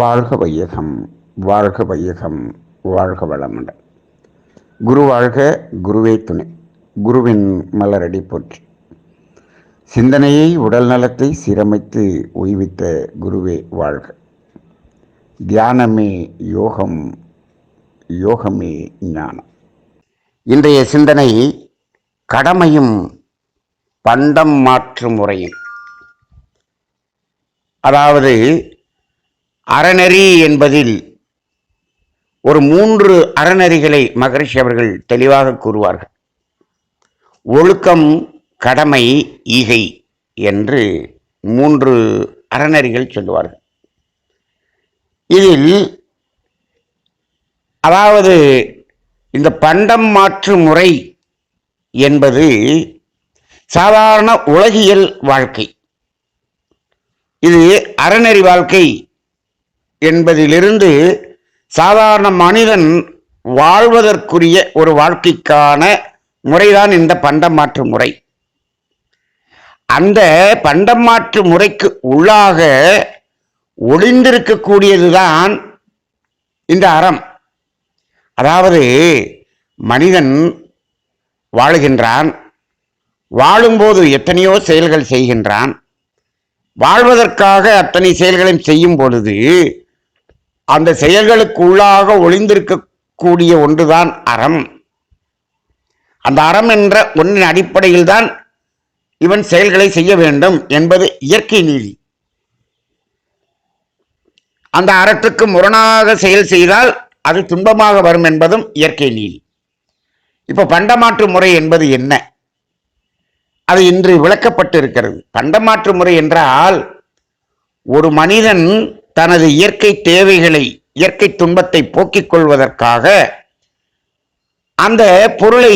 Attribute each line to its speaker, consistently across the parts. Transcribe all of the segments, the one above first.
Speaker 1: வாழ்க வையகம் வாழ்க வையகம் வாழ்க வளமுடன். குரு வாழ்க குருவே துணை. குருவின் மலரடி போற்றி. சிந்தனையை உடல் நலத்தை சீரமைத்து ஓய்வித்த குருவே வாழ்க. தியானமே யோகம் யோகமே ஞானம். இன்றைய சிந்தனை கடமையும் பண்டம் மாற்று முறையும் அதாவது அறநெறி என்பதில் ஒரு மூன்று அறநெறிகளை மகரிஷி அவர்கள் தெளிவாக கூறுவார்கள். ஒழுக்கம் கடமை ஈகை என்று மூன்று அறநெறிகள் சொல்லுவார்கள். இதில் அதாவது இந்த பண்டம் மாற்று முறை என்பது சாதாரண உலகியல் வாழ்க்கை. இது அறநெறி வாழ்க்கை என்பதிலிருந்து சாதாரண மனிதன் வாழ்வதற்குரிய ஒரு வாழ்க்கைக்கான முறைதான் இந்த பண்டம் மாற்று முறை. அந்த பண்டம் மாற்று முறைக்கு உள்ளாக ஒளிந்திருக்கக்கூடியதுதான் இந்த அறம். அதாவது மனிதன் வாழுகின்றான் வாழும்போது எத்தனையோ செயல்கள் செய்கின்றான் வாழ்வதற்காக அத்தனை செயல்களையும் செய்யும் பொழுது அந்த செயல்களுக்கு உள்ளாக ஒளிந்திருக்கக்கூடிய ஒன்றுதான் அறம். அந்த அறம் என்ற ஒன்றின் அடிப்படையில் தான் இவன் செயல்களை செய்ய வேண்டும் என்பது இயற்கை நீதி. அந்த அறத்துக்கு முரணாக செயல் செய்தால் அது துன்பமாக வரும் என்பதும் இயற்கை நீதி. இப்போ பண்டமாற்று முறை என்பது என்ன? அது இன்று விளக்கப்பட்டு இருக்கிறது பண்டமாற்று முறை என்றால் ஒரு மனிதன் தனது இயற்கை தேவைகளை இயற்கை துன்பத்தை போக்கிக் கொள்வதற்காக அந்த பொருளை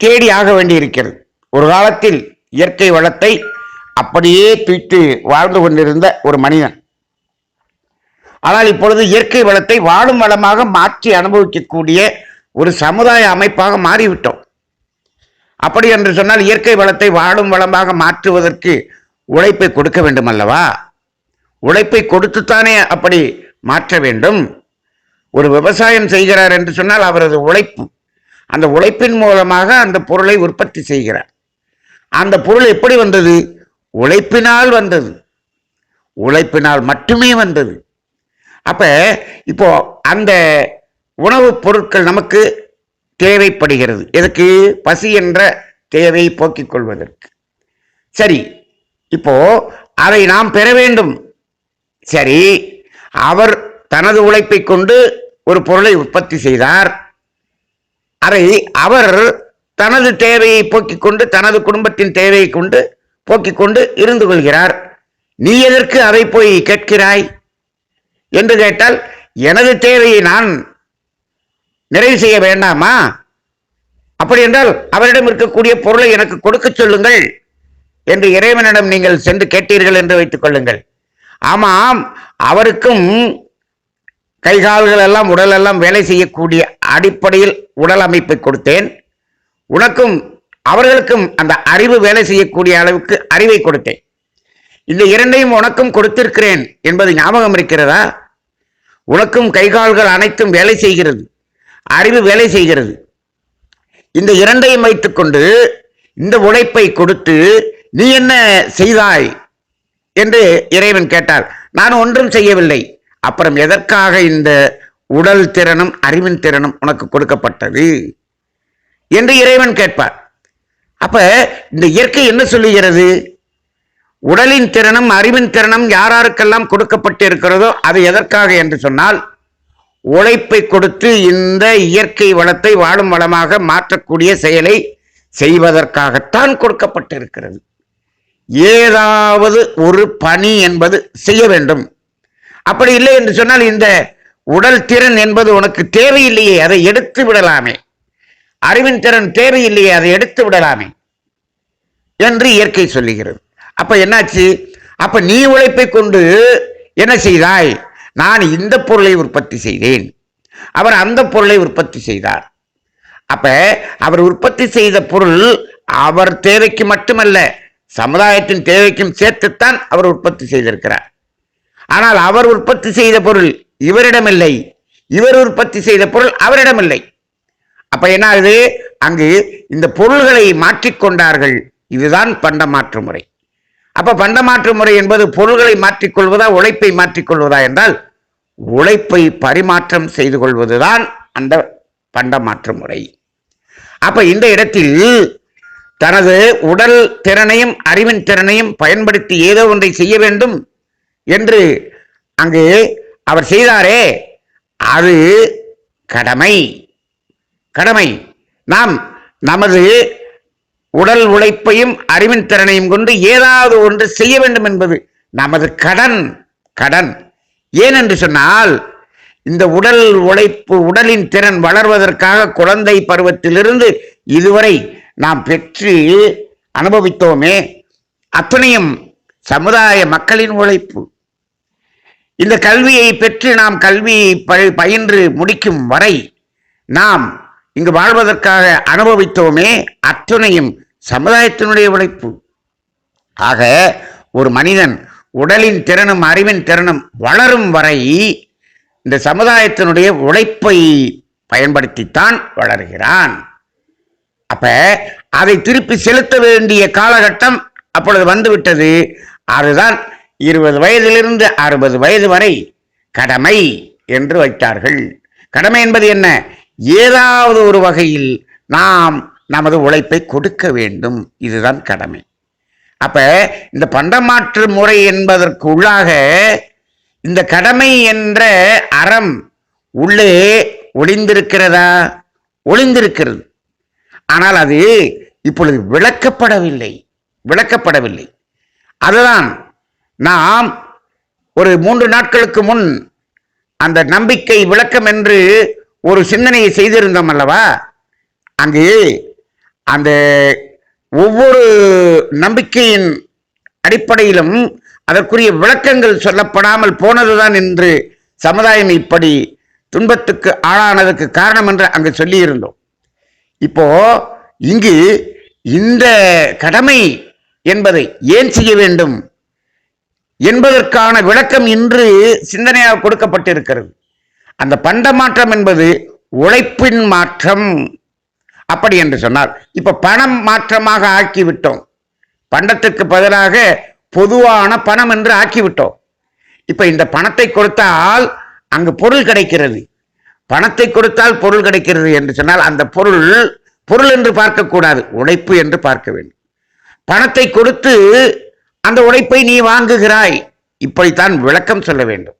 Speaker 1: தேடி ஆக வேண்டியிருக்கிறது. ஒரு காலத்தில் இயற்கை வளத்தை அப்படியே தூய்த்து வாழ்ந்து கொண்டிருந்த ஒரு மனிதன். ஆனால் இப்பொழுது இயற்கை வளத்தை வாழும் வளமாக மாற்றி அனுபவிக்கக்கூடிய ஒரு சமுதாய அமைப்பாக மாறிவிட்டோம். அப்படி என்று சொன்னால் இயற்கை வளத்தை வாழும் வளமாக மாற்றுவதற்கு உழைப்பை கொடுக்க வேண்டும் அல்லவா உழைப்பை கொடுத்துத்தானே அப்படி மாற்ற வேண்டும்? ஒரு விவசாயம் செய்கிறார் என்று சொன்னால் அவரது உழைப்பு அந்த உழைப்பின் மூலமாக அந்த பொருளை உற்பத்தி செய்கிறார். அந்த பொருள் எப்படி வந்தது? உழைப்பினால் வந்தது. உழைப்பினால் மட்டுமே வந்தது. அப்ப இப்போ அந்த உணவுப் பொருட்கள் நமக்கு தேவைப்படுகிறது. எதுக்கு? பசி என்ற தேவையை போக்கிக் கொள்வதற்கு. சரி இப்போ அதை நாம் பெற வேண்டும். சரி அவர் தனது உழைப்பை கொண்டு ஒரு பொருளை உற்பத்தி செய்தார். அதை அவர் தனது தேவையை போக்கிக் கொண்டு தனது குடும்பத்தின் தேவையை கொண்டு போக்கிக் கொண்டு இருந்து கொள்கிறார். நீ எதற்கு அதை போய் கேட்கிறாய் என்று கேட்டால் எனது தேவையை நான் நிறைவு செய்ய வேண்டாமா? அப்படி என்றால் அவரிடம் இருக்கக்கூடிய பொருளை எனக்கு கொடுக்க சொல்லுங்கள் என்று இறைவனிடம் நீங்கள் சென்று கேட்டீர்கள் என்று வைத்துக் கொள்ளுங்கள். ஆமாம் அவருக்கும் கைகால்கள் எல்லாம் உடல் எல்லாம் வேலை செய்யக்கூடிய அடிப்படையில் உடல் அமைப்பை கொடுத்தேன். உனக்கும் அவர்களுக்கும் அந்த அறிவு வேலை செய்யக்கூடிய அளவுக்கு அறிவை கொடுத்தேன். இந்த இரண்டையும் உனக்கும் கொடுத்திருக்கிறேன் என்பது ஞாபகம் இருக்கிறதா? உனக்கும் கை கால்கள் அனைத்தும் வேலை செய்கிறது அறிவு வேலை செய்கிறது. இந்த இரண்டையும் வைத்துக்கொண்டு இந்த உழைப்பை கொடுத்து நீ என்ன செய்தாய்? என்று இறைவன் கேட்டார். நான் ஒன்றும் செய்யவில்லை. அப்புறம் எதற்காக இந்த உடல் திறனும் அறிவின் திறனும் உனக்கு கொடுக்கப்பட்டது? என்று இறைவன் கேட்பார். அப்ப இந்த இயற்கை என்ன சொல்லுகிறது? உடலின் திறனும் அறிவின் திறனும் யாராருக்கெல்லாம் கொடுக்கப்பட்டு இருக்கிறதோ அது எதற்காக என்று சொன்னால் உழைப்பை கொடுத்து இந்த இயற்கை வளத்தை வாழும் வளமாக மாற்றக்கூடிய செயலை செய்வதற்காகத்தான் கொடுக்கப்பட்டிருக்கிறது. ஏதாவது ஒரு பணி என்பது செய்ய வேண்டும். அப்படி இல்லை என்று சொன்னால் இந்த உடல் திறன் என்பது உனக்கு தேவையில்லையே அதை எடுத்து விடலாமே. அறிவின் திறன் தேவையில்லையே அதை எடுத்து விடலாமே என்று இயற்கை சொல்லுகிறது. அப்ப என்னாச்சு? அப்ப நீ உழைப்பை கொண்டு என்ன செய்தாய்? நான் இந்த பொருளை உற்பத்தி செய்தேன். அவர் அந்த பொருளை உற்பத்தி செய்தார். அப்ப அவர் உற்பத்தி செய்த பொருள் அவர் தேவைக்கு மட்டுமல்ல சமுதாயத்தின் தேவைக்கும் சேர்த்துத்தான் அவர் உற்பத்தி செய்திருக்கிறார். ஆனால் அவர் உற்பத்தி செய்த பொருள் இவரிடமில்லை. இவர் உற்பத்தி செய்த பொருள் அவரிடமில்லை. அப்ப என்ன ஆகுது அங்கு இந்த பொருள்களை மாற்றிக்கொண்டார்கள் இதுதான் பண்டமாற்று முறை. அப்ப பண்டமாற்று முறை என்பது பொருள்களை மாற்றிக்கொள்வதா உழைப்பை மாற்றிக்கொள்வதா என்றால் உழைப்பை பரிமாற்றம் செய்து கொள்வதுதான் அந்த பண்டமாற்று முறை. அப்ப இந்த இடத்தில் தனது உடல் திறனையும் அறிவின் திறனையும் பயன்படுத்தி ஏதோ ஒன்றை செய்ய வேண்டும் என்று அங்கு அவர் செய்தாரே. அது கடமை. கடமை. நாம் நமது உடல் உழைப்பையும் அறிவின் திறனையும் கொண்டு ஏதாவது ஒன்று செய்ய வேண்டும் என்பது நமது கடன். கடன். ஏன் என்று சொன்னால் இந்த உடல் உழைப்பு உடலின் திறன் வளர்வதற்காக குழந்தை பருவத்திலிருந்து இதுவரை நாம் பெற்று அனுபவித்தோமே அத்தனையும் சமுதாய மக்களின் உழைப்பு. இந்த கல்வியை பெற்று நாம் கல்வி ப- பயின்று முடிக்கும் வரை நாம் இங்கு வாழ்வதற்காக அனுபவித்தோமே அத்துணையும் சமுதாயத்தினுடைய உழைப்பு. ஆக ஒரு மனிதன் உடலின் திறனும் அறிவின் திறனும் வளரும் வரை இந்த சமுதாயத்தினுடைய உழைப்பை பயன்படுத்தித்தான் வளர்கிறான். அப்ப அதை திருப்பி செலுத்த வேண்டிய காலகட்டம் அப்பொழுது வந்துவிட்டது. அதுதான் இருபது வயதிலிருந்து அறுபது வயது வரை கடமை என்று வைத்தார்கள். கடமை என்பது என்ன? ஏதாவது ஒரு வகையில் நாம் நமது உழைப்பை கொடுக்க வேண்டும். இதுதான் கடமை. அப்ப இந்த பண்டமாற்று முறை என்பதற்கு உள்ளாக இந்த கடமை என்ற அறம் உள்ளே ஒளிந்திருக்கிறதா? ஒளிந்திருக்கிறது. ஆனால் அது இப்பொழுது விளக்கப்படவில்லை. விளக்கப்படவில்லை. அதுதான் நாம் ஒரு மூன்று நாட்களுக்கு முன் அந்த நம்பிக்கை விளக்கம் என்று ஒரு சிந்தனையை செய்திருந்தோம் அல்லவா? அங்கு அந்த ஒவ்வொரு நம்பிக்கையின் அடிப்படையிலும் அதற்குரிய விளக்கங்கள் சொல்லப்படாமல் போனதுதான் என்று சமுதாயம் இப்படி துன்பத்துக்கு ஆளானதுக்கு காரணம் என்று அங்கு சொல்லியிருந்தோம். இப்போ இங்கு இந்த கடமை என்பதை ஏன் செய்ய வேண்டும் என்பதற்கான விளக்கம் இன்று சிந்தனையாக கொடுக்கப்பட்டிருக்கிறது. அந்த பண்ட மாற்றம் என்பது உழைப்பின் மாற்றம் அப்படி என்று சொன்னார் இப்ப பணம் மாற்றமாக ஆக்கிவிட்டோம். பண்டத்துக்கு பதிலாக பொதுவான பணம் என்று ஆக்கிவிட்டோம். இப்ப இந்த பணத்தை கொடுத்தால் அங்கு பொருள் கிடைக்கிறது. பணத்தை கொடுத்தால் பொருள் கிடைக்கிறது என்று சொன்னால் அந்த பொருள் பொருள் என்று பார்க்கக்கூடாது உழைப்பு என்று பார்க்க வேண்டும். பணத்தை கொடுத்து அந்த உழைப்பை நீ வாங்குகிறாய் இப்படித்தான் விளக்கம் சொல்ல வேண்டும்.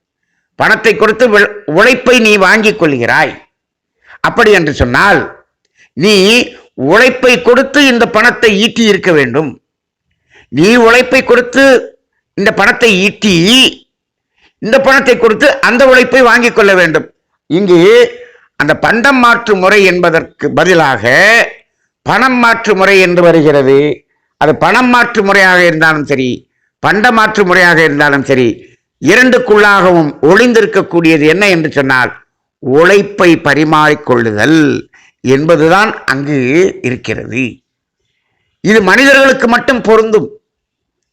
Speaker 1: பணத்தை கொடுத்து உழைப்பை நீ வாங்கிக் கொள்கிறாய் அப்படி என்று சொன்னால் நீ உழைப்பை கொடுத்து இந்த பணத்தை ஈட்டி இருக்க வேண்டும். நீ உழைப்பை கொடுத்து இந்த பணத்தை ஈட்டி இந்த பணத்தை கொடுத்து அந்த உழைப்பை வாங்கிக் கொள்ள வேண்டும். இங்கு அந்த பண்டம் மாற்று முறை என்பதற்கு பதிலாக பணம் மாற்று முறை என்று வருகிறது. அது பணம் மாற்று முறையாக இருந்தாலும் சரி பண்ட மாற்று முறையாக இருந்தாலும் சரி இரண்டுக்குள்ளாகவும் ஒளிந்திருக்கக்கூடியது என்ன என்று சொன்னால் உழைப்பை பரிமாறிக்கொள்ளுதல் என்பதுதான் அங்கு இருக்கிறது. இது மனிதர்களுக்கு மட்டும் பொருந்தும்.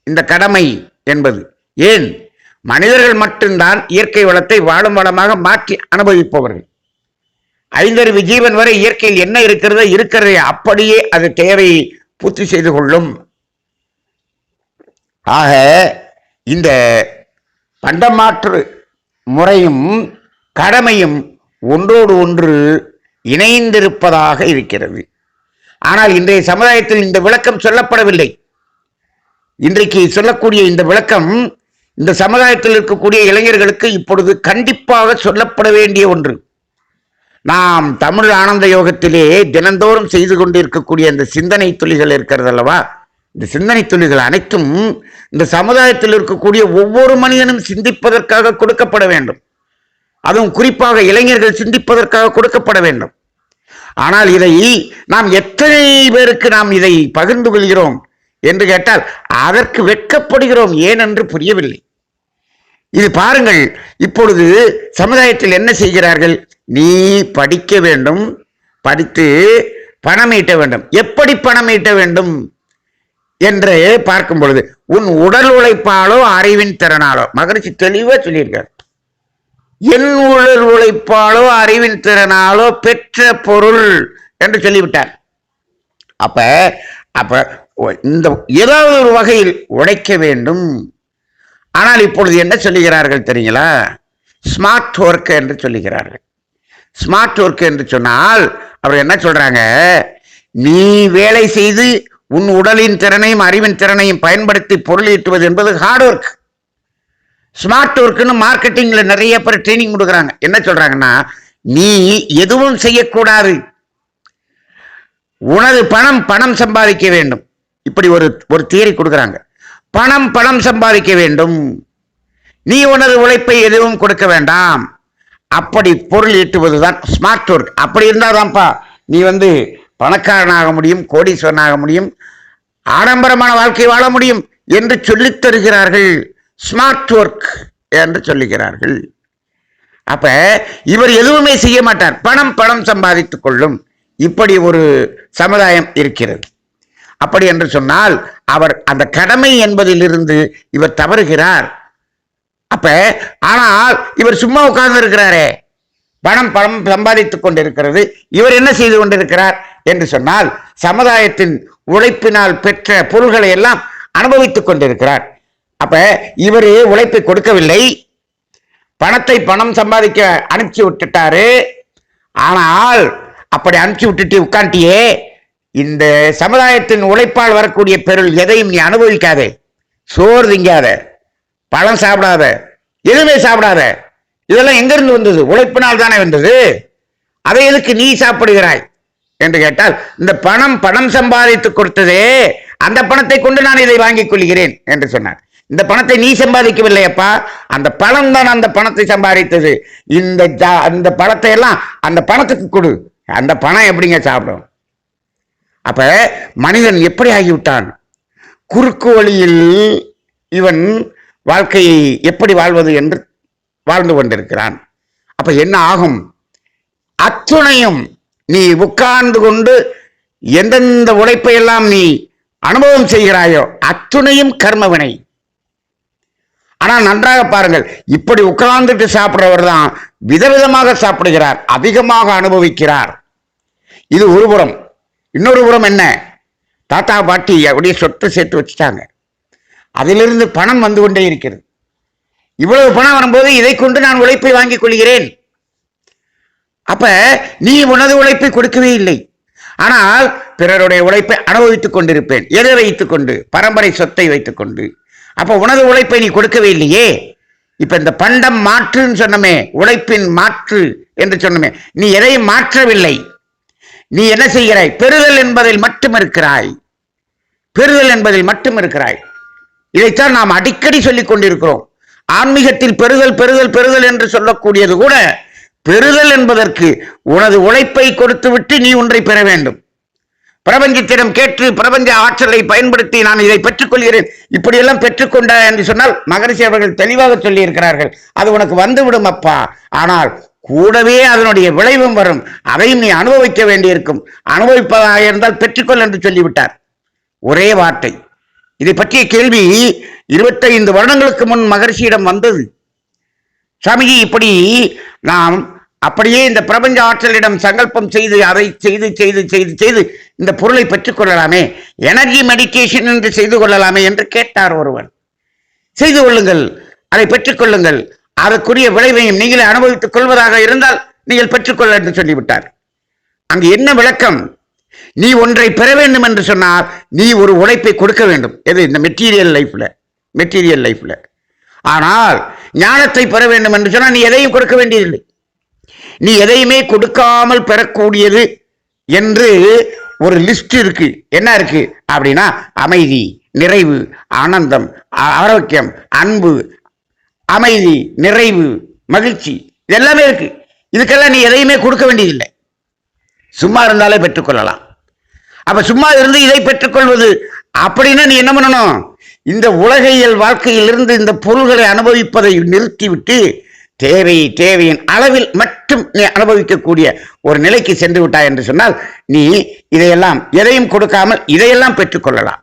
Speaker 1: இந்த கடமை என்பது. ஏன்? மனிதர்கள் மட்டும்தான் இயற்கை வளத்தை வாழும் வளமாக மாற்றி அனுபவிப்பவர்கள். ஐந்தறிவு ஜீவன் வரை இயற்கையில் என்ன இருக்கிறதோ இருக்கிறதை அப்படியே அது தேவையை பூர்த்தி செய்து கொள்ளும். ஆக இந்த பண்டமாற்று முறையும் கடமையும் ஒன்றோடு ஒன்று இணைந்திருப்பதாக இருக்கிறது. ஆனால் இன்றைய சமுதாயத்தில் இந்த விளக்கம் சொல்லப்படவில்லை. இன்றைக்கு சொல்லக்கூடிய இந்த விளக்கம் இந்த சமுதாயத்தில் இருக்கக்கூடிய இளைஞர்களுக்கு இப்பொழுது கண்டிப்பாக சொல்லப்பட வேண்டிய ஒன்று. நாம் தமிழ் ஆனந்த யோகத்திலே தினந்தோறும் செய்து கொண்டிருக்கக்கூடிய இந்த சிந்தனை துளிகள் இருக்கிறது அல்லவா? இந்த சிந்தனை துளிகள் அனைத்தும் இந்த சமுதாயத்தில் இருக்கக்கூடிய ஒவ்வொரு மனிதனும் சிந்திப்பதற்காக கொடுக்கப்பட வேண்டும். அதுவும் குறிப்பாக இளைஞர்கள் சிந்திப்பதற்காக கொடுக்கப்பட வேண்டும். ஆனால் இதை நாம் எத்தனை பேருக்கு நாம் இதை பகிர்ந்து கொள்கிறோம் என்று கேட்டால் அதற்கு வெட்கப்படுகிறோம். ஏனென்று புரியவில்லை. இது பாருங்கள் இப்பொழுது சமுதாயத்தில் என்ன செய்கிறார்கள்? நீ படிக்க வேண்டும் படித்து பணம் ஈட்ட வேண்டும். எப்படி பணம் ஈட்ட வேண்டும் என்று பார்க்கும் பொழுது உன் உடல் உழைப்பாலோ அறிவின் திறனாலோ மகிழ்ச்சி தெளிவா சொல்லியிருக்கார். என் உடல் உழைப்பாலோ அறிவின் திறனாலோ பெற்ற பொருள் என்று சொல்லிவிட்டார். அப்ப அப்ப இந்த ஏதாவது ஒரு வகையில் உழைக்க வேண்டும். ஆனால் இப்பொழுது என்ன சொல்லுகிறார்கள் தெரியுங்களா? ஸ்மார்ட் ஒர்க் என்று சொல்லுகிறார்கள். ஸ்மார்ட் ஒர்க் என்று சொன்னால் அவர் என்ன சொல்றாங்க? நீ வேலை செய்து உன் உடலின் திறனையும் அறிவின் திறனையும் பயன்படுத்தி பொருள் ஈட்டுவது என்பது ஹார்ட் ஒர்க் ஸ்மார்ட் ஒர்க்குன்னு மார்க்கெட்டிங்ல நிறைய பேர் ட்ரைனிங் கொடுக்குறாங்க. என்ன சொல்றாங்கன்னா நீ எதுவும் செய்யக்கூடாது. உனது பணம் பணம் சம்பாதிக்க வேண்டும். இப்படி ஒரு ஒரு தியரி கொடுக்குறாங்க. பணம் பணம் சம்பாதிக்க வேண்டும். நீ உனது உழைப்பை எதுவும் கொடுக்க வேண்டாம். அப்படி பொருள் ஈட்டுவது தான் ஸ்மார்ட் ஒர்க் அப்படி இருந்தாதான்ப்பா நீ வந்து பணக்காரனாக முடியும் கோடீஸ்வரனாக முடியும் ஆடம்பரமான வாழ்க்கை வாழ முடியும் என்று சொல்லித் தருகிறார்கள். ஸ்மார்ட் ஒர்க் என்று சொல்லுகிறார்கள். அப்ப இவர் எதுவுமே செய்ய மாட்டார். பணம் பணம் சம்பாதித்துக் கொள்ளும். இப்படி ஒரு சமுதாயம் இருக்கிறது. அப்படி என்று சொன்னால் அவர் அந்த கடமை என்பதிலிருந்து இவர் தவறுகிறார். அப்ப ஆனால் இவர் சும்மா உட்கார்ந்து இருக்கிறாரே பணம் பணம் சம்பாதித்துக் கொண்டிருக்கிறது. இவர் என்ன செய்து கொண்டிருக்கிறார் என்று சொன்னால் சமுதாயத்தின் உழைப்பினால் பெற்ற பொருள்களை எல்லாம் அனுபவித்துக் கொண்டிருக்கிறார். அப்ப இவர் உழைப்பை கொடுக்கவில்லை. பணத்தை பணம் சம்பாதிக்க அனுப்பிச்சு விட்டுட்டாரு. ஆனால் அப்படி அனுப்பிச்சு விட்டுட்டு உட்காண்டியே இந்த சமுதாயத்தின் உழைப்பால் வரக்கூடிய பெருள் எதையும் நீ அனுபவிக்காதே. சோறு திங்காத பழம் சாப்பிடாத எதுவுமே சாப்பிடாத. இதெல்லாம் எங்கிருந்து வந்தது? உழைப்பினால் தானே வந்தது. அதை எதுக்கு நீ சாப்பிடுகிறாய்? என்று கேட்டால் இந்த பணம் பணம் சம்பாதித்து கொடுத்ததே அந்த பணத்தை கொண்டு நான் இதை வாங்கிக் கொள்கிறேன் என்று சொன்னார். இந்த பணத்தை நீ சம்பாதிக்கவில்லையப்பா. அந்த பணம் தான் அந்த பணத்தை சம்பாதித்தது. இந்த ஜா- அந்த பணத்தை எல்லாம் அந்த பணத்துக்கு கொடு. அந்த பணம் எப்படிங்க சாப்பிடும்? அப்ப மனிதன் எப்படி ஆகிவிட்டான்? குறுக்கு வழியில் இவன் வாழ்க்கையை எப்படி வாழ்வது என்று வாழ்ந்து கொண்டிருக்கிறான். அப்ப என்ன ஆகும்? அத்துணையும் நீ உட்கார்ந்து கொண்டு எந்தெந்த உழைப்பை எல்லாம் நீ அனுபவம் செய்கிறாயோ அத்துணையும் கர்மவினை. ஆனால் நன்றாக பாருங்கள் இப்படி உட்கார்ந்துட்டு சாப்பிட்றவர் தான் விதவிதமாக சாப்பிடுகிறார் அதிகமாக அனுபவிக்கிறார். இது ஒருபுறம். இன்னொரு புறம் என்ன? தாத்தா பாட்டி அப்படியே சொத்தை சேர்த்து வச்சுட்டாங்க. அதிலிருந்து பணம் வந்து கொண்டே இருக்கிறது. இவ்வளவு பணம் வரும்போது இதை கொண்டு நான் உழைப்பை வாங்கிக் கொள்கிறேன். அப்ப நீ உனது உழைப்பை கொடுக்கவே இல்லை. ஆனால் பிறருடைய உழைப்பை அனுபவித்துக் கொண்டிருப்பேன். எதை வைத்துக் கொண்டு? பரம்பரை சொத்தை வைத்துக் கொண்டு. அப்ப உனது உழைப்பை நீ கொடுக்கவே இல்லையே. இப்ப இந்த பண்டம் மாற்றுன்னு சொன்னமே உழைப்பின் மாற்று என்று சொன்னமே. நீ எதையும் மாற்றவில்லை. நீ என்ன செய்கிறாய்? பெறுதல் என்பதில் மட்டும் இருக்கிறாய். பெறுதல் என்பதில் மட்டும் இருக்கிறாய். இதைத்தான் நாம் அடிக்கடி சொல்லிக் கொண்டிருக்கிறோம். ஆன்மீகத்தில் பெறுதல் பெறுதல் பெறுதல் என்று சொல்லக்கூடியது கூட பெறுதல் என்பதற்கு உனது உழைப்பை கொடுத்துவிட்டு நீ ஒன்றை பெற வேண்டும். பிரபஞ்சத்திடம் கேட்டு பிரபஞ்ச ஆற்றலை பயன்படுத்தி நான் இதை பெற்றுக்கொள்கிறேன் இப்படியெல்லாம் பெற்றுக்கொண்ட என்று சொன்னால் மகரிஷி அவர்கள் தெளிவாக சொல்லியிருக்கிறார்கள். அது உனக்கு வந்துவிடும் அப்பா. ஆனால் கூடவே அதனுடைய விளைவும் வரும். அதையும் நீ அனுபவிக்க வேண்டியிருக்கும். அனுபவிப்பதாக இருந்தால் பெற்றுக்கொள் என்று சொல்லிவிட்டார். ஒரே வார்த்தை. இதை பற்றிய கேள்வி இருபத்தைந்து வருடங்களுக்கு முன் மகர்ஷியிடம் வந்தது. சாமிஜி இப்படி நாம் அப்படியே இந்த பிரபஞ்ச ஆற்றலிடம் சங்கல்பம் செய்து அதை செய்து செய்து செய்து செய்து இந்த பொருளை பெற்றுக்கொள்ளலாமே. எனர்ஜி மெடிடேஷன் என்று செய்து கொள்ளலாமே என்று கேட்டார் ஒருவர். செய்து கொள்ளுங்கள். அதை பெற்றுக்கொள்ளுங்கள். அதற்குரிய விளைவையும் நீங்களே அனுபவித்துக் கொள்வதாக இருந்தால் நீங்கள் பெற்றுக்கொள்ள என்று சொல்லிவிட்டார். அங்கு என்ன விளக்கம்? நீ ஒன்றை பெற வேண்டும் என்று சொன்னால் நீ ஒரு உழைப்பை கொடுக்க வேண்டும். எது? இந்த மெட்டீரியல் லைஃப்ல மெட்டீரியல் லைஃப்ல ஆனால் ஞானத்தை பெற வேண்டும் என்று சொன்னால் நீ எதையும் கொடுக்க வேண்டியதில்லை. நீ எதையுமே கொடுக்காமல் பெறக்கூடியது என்று ஒரு லிஸ்ட் இருக்கு. என்ன இருக்கு? அப்படின்னா அமைதி நிறைவு ஆனந்தம் ஆரோக்கியம் அன்பு அமைதி நிறைவு மகிழ்ச்சி இது எல்லாமே இருக்கு. இதுக்கெல்லாம் நீ எதையுமே கொடுக்க வேண்டியதில்லை. சும்மா இருந்தாலே பெற்றுக்கொள்ளலாம் அப்ப சும்மா இருந்து இதை பெற்றுக்கொள்வது அப்படின்னா நீ என்ன பண்ணணும்? இந்த உலகையல் வாழ்க்கையிலிருந்து இந்த பொருள்களை அனுபவிப்பதை நிறுத்திவிட்டு தேவை தேவையின் அளவில் மட்டும் நீ அனுபவிக்கக்கூடிய ஒரு நிலைக்கு சென்று விட்டாய் என்று சொன்னால் நீ இதையெல்லாம் எதையும் கொடுக்காமல் இதையெல்லாம் பெற்றுக்கொள்ளலாம்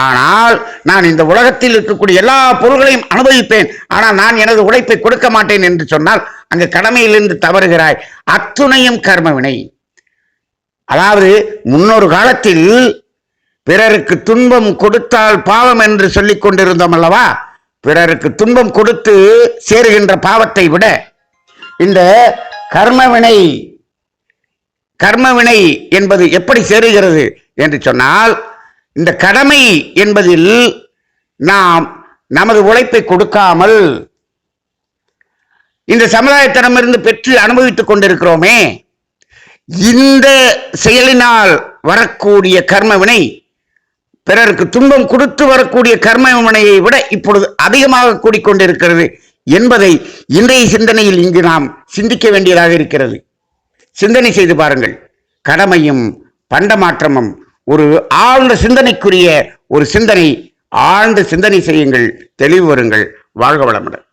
Speaker 1: ஆனால் நான் இந்த உலகத்தில் இருக்கக்கூடிய எல்லா பொருள்களையும் அனுபவிப்பேன். ஆனால் நான் எனது உழைப்பை கொடுக்க மாட்டேன் என்று சொன்னால் அங்கு கடமையிலிருந்து தவறுகிறாய். அத்துணையும் கர்மவினை. அதாவது முன்னொரு காலத்தில் பிறருக்கு துன்பம் கொடுத்தால் பாவம் என்று சொல்லிக் கொண்டிருந்தோம் அல்லவா? பிறருக்கு துன்பம் கொடுத்து சேருகின்ற பாவத்தை விட இந்த கர்மவினை கர்மவினை என்பது எப்படி சேருகிறது என்று சொன்னால் இந்த கடமை என்பதில் நாம் நமது உழைப்பை கொடுக்காமல் இந்த சமுதாயத்திடமிருந்து பெற்று அனுபவித்துக் கொண்டிருக்கிறோமே. இந்த செயலினால் வரக்கூடிய கர்மவினை பிறருக்கு துன்பம் கொடுத்து வரக்கூடிய கர்மவினையை விட இப்பொழுது அதிகமாக கூடிக்கொண்டிருக்கிறது என்பதை இன்றைய சிந்தனையில் இங்கு நாம் சிந்திக்க வேண்டியதாக இருக்கிறது. சிந்தனை செய்து பாருங்கள். கடமையும் பண்டமாற்றமும் ஒரு ஆழ்ந்த சிந்தனைக்குரிய ஒரு சிந்தனை ஆழ்ந்த சிந்தனை செய்யுங்கள் தெளிவு வருங்கள். வாழ்க வளமுடன்.